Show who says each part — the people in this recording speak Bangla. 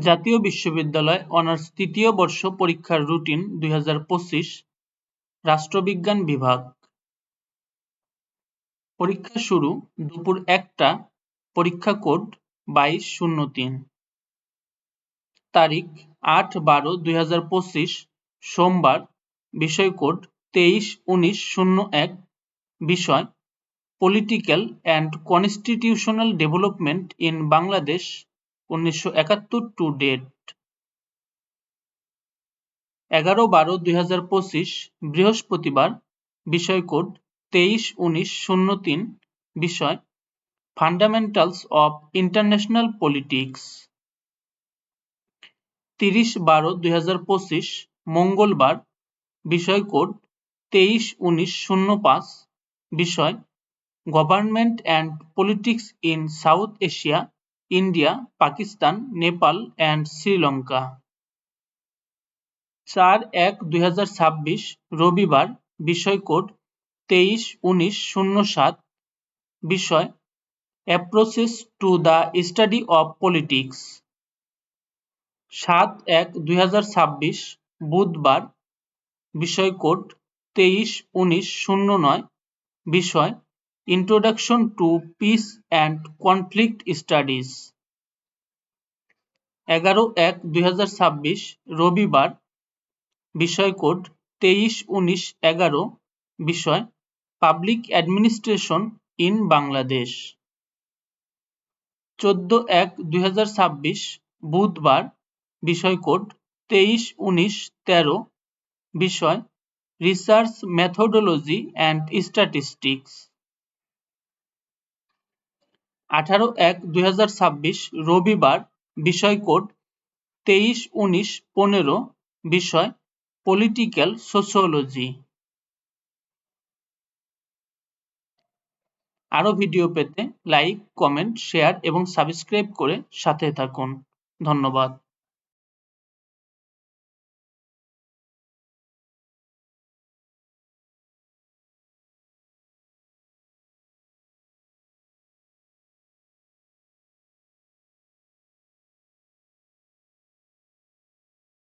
Speaker 1: জাতীয় বিশ্ববিদ্যালয় অনার্স তৃতীয় বর্ষ পরীক্ষার রুটিন দুই হাজার পঁচিশ, রাষ্ট্রবিজ্ঞান বিভাগ। পরীক্ষা শুরু দুপুর একটা, পরীক্ষা কোড বাইশ শূন্য তিন। তারিখ আট বারো দুই সোমবার, বিষয় কোড তেইশ উনিশ শূন্য এক, বিষয়, political and constitutional development in Bangladesh উনিশশো একাত্তর টু ডেট এগারো বারো দুই হাজার পঁচিশ, বৃহস্পতিবার বিষয় কোড তেইশ উনিশ শূন্য তিন, বিষয় ফান্ডামেন্টালস অব ইন্টারন্যাশনাল পলিটিক্স তিরিশ বারো দুই হাজার পঁচিশ, মঙ্গলবার বিষয় কোড তেইশ উনিশ শূন্য পাঁচ, বিষয় government and politics in South Asia India Pakistan Nepal and Sri Lanka চার এক দুই রবিবার বিষয় কোড তেইশ উনিশ শূন্য সাত, বিষয় approaches to the study of politics. সাত এক দুই বুধবার বিষয় কোড তেইশ উনিশ শূন্য নয়, বিষয় introduction to peace and conflict studies এগারো এক দুই রবিবার, বিষয় কোড তেইশ উনিশ এগারো, বিষয় পাবলিক অ্যাডমিনিস্ট্রেশন ইন বাংলাদেশ। চোদ্দ এক দুই বুধবার, বিষয় কোড তেইশ উনিশ তেরো, বিষয় রিসার্চ মেথোডোলজি অ্যান্ড স্ট্যাটিস্টিক্স। আঠারো এক দুই রবিবার বিষয় কোড তেইশ উনিশ পনেরো বিষয় পলিটিক্যাল সোশিওলজি আরও ভিডিও পেতে লাইক, কমেন্ট, শেয়ার এবং সাবস্ক্রাইব করে সাথে থাকুন। ধন্যবাদ।